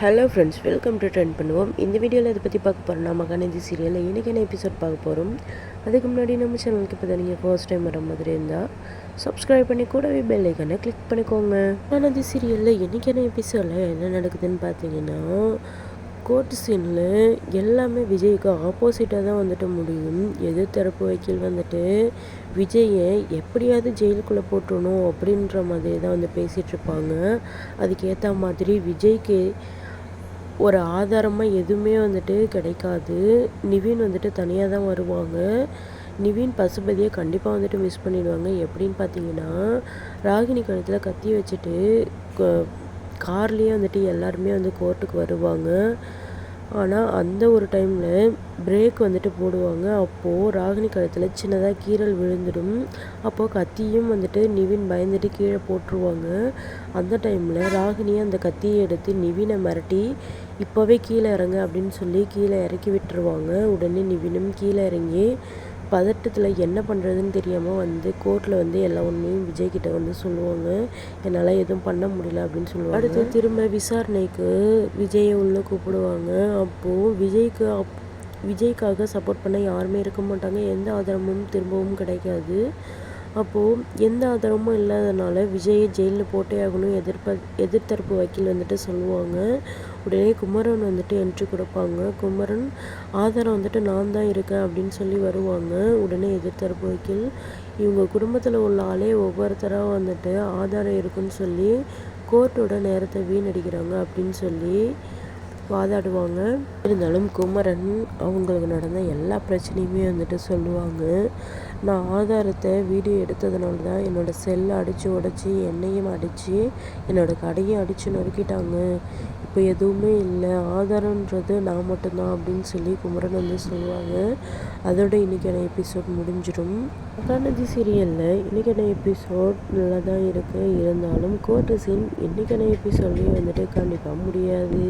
Hello friends welcome to trend பண்ணுவோம் இந்த வீடியோவில் இதை பற்றி பார்க்க போகிறோம் நம்ம கணிதி சீரியலில் இன்றைக்கான எபிசோட் பார்க்க போகிறோம் அதுக்கு முன்னாடி நம்ம சேனலுக்கு இப்போ நீங்கள் ஃபர்ஸ்ட் டைம் வர மாதிரி இருந்தால் சப்ஸ்கிரைப் பண்ணி கூடவே பெல் ஐக்கனை கிளிக் பண்ணிக்கோங்க. கணிதி சீரியலில் இன்றைக்கான எபிசோடில் என்ன நடக்குதுன்னு பார்த்தீங்கன்னா கோர்ட் சீனில் எல்லாமே விஜய்க்கு ஆப்போசிட்டாக தான் வந்துட்டு முடியும். எதிர்த்தரப்பு வக்கீல் வந்துட்டு விஜயை எப்படியாவது ஜெயிலுக்குள்ளே போட்டுடணும் அப்படின்ற மாதிரி தான் வந்து பேசிகிட்ருப்பாங்க அதுக்கேற்ற மாதிரி விஜய்க்கு ஒரு ஆதாரமாக எதுவுமே வந்துட்டு கிடைக்காது. நிவின் வந்துட்டு தனியாக தான் வருவாங்க. நிவின் பசுபதியை கண்டிப்பாக வந்துட்டு மிஸ் பண்ணிடுவாங்க. எப்படின்னு பார்த்தீங்கன்னா ராகினி கழுத்தில் கத்தி வச்சுட்டு கார்லேயே வந்துட்டு எல்லாருமே வந்து கோர்ட்டுக்கு வருவாங்க. ஆனால் அந்த ஒரு டைமில் பிரேக் வந்துட்டு போடுவாங்க. அப்போது ராகினி கழுத்தில் சின்னதாக கீறல் விழுந்துடும். அப்போது கத்தியும் வந்துட்டு நிவின் பயந்துட்டு கீழே போட்டுருவாங்க. அந்த டைமில் ராகினி அந்த கத்தியை எடுத்து நிவினை மிரட்டி இப்போவே கீழே இறங்க அப்படின்னு சொல்லி கீழே இறக்கி விட்டுருவாங்க. உடனே நிவினும் கீழே இறங்கி பதட்டத்தில் என்ன பண்ணுறதுன்னு தெரியாமல் வந்து கோர்ட்டில் வந்து எல்லா உண்மையும் விஜய்கிட்ட வந்து சொல்லுவாங்க. என்னால் எதுவும் பண்ண முடியல அப்படின்னு சொல்லுவாங்க. அடுத்து திரும்ப விசாரணைக்கு விஜயை உள்ளே கூப்பிடுவாங்க. அப்போது விஜய்க்கு அப் விஜய்க்காக சப்போர்ட் பண்ண யாருமே இருக்க மாட்டாங்க. எந்த ஆதாரமும் திரும்பவும் கிடைக்காது. அப்போது எந்த ஆதாரமும் இல்லாதனால விஜயை ஜெயிலில் போட்டே ஆகணும் எதிர்ப்ப எதிர்த்தரப்பு வக்கீல் வந்துட்டு சொல்லுவாங்க. உடனே குமரன் வந்துட்டு என்ட்ரி கொடுப்பாங்க. குமரன் ஆதாரம் வந்துட்டு நான் தான் இருக்கேன் அப்படின்னு சொல்லி வருவாங்க. உடனே எதிர்த்தரப்பு வக்கீல் இவங்க குடும்பத்தில் உள்ள ஆளே ஒவ்வொருத்தராக வந்துட்டு ஆதாரம் இருக்குன்னு சொல்லி கோர்ட்டோட நேரத்தை வீணடிக்கிறாங்க அப்படின்னு சொல்லி வாதாடுவாங்க. இருந்தாலும் குமரன் அவங்களுக்கு நடந்த எல்லா பிரச்சனையுமே வந்துட்டு சொல்லுவாங்க. நான் ஆதாரத்தை வீடியோ எடுத்ததுனால தான் என்னோடய செல்லை அடித்து உடச்சி என்னையும் அடித்து என்னோடய கடையும் அடித்து நொறுக்கிட்டாங்க. இப்போ எதுவுமே இல்லை. ஆதாரன்றது நான் மட்டும்தான் அப்படின்னு சொல்லி குமரன் வந்து சொல்லுவாங்க. அதோட இன்றைக்கான எபிசோட் முடிஞ்சிடும். மகாநதி சீரியலில் இன்றைக்கான எபிசோட் நல்லா தான் இருக்குது இருந்தாலும் கோர்ட்டு சீன் இன்றைக்கான எபிசோட்லேயும் வந்துட்டு கண்டிப்பாக முடியாது.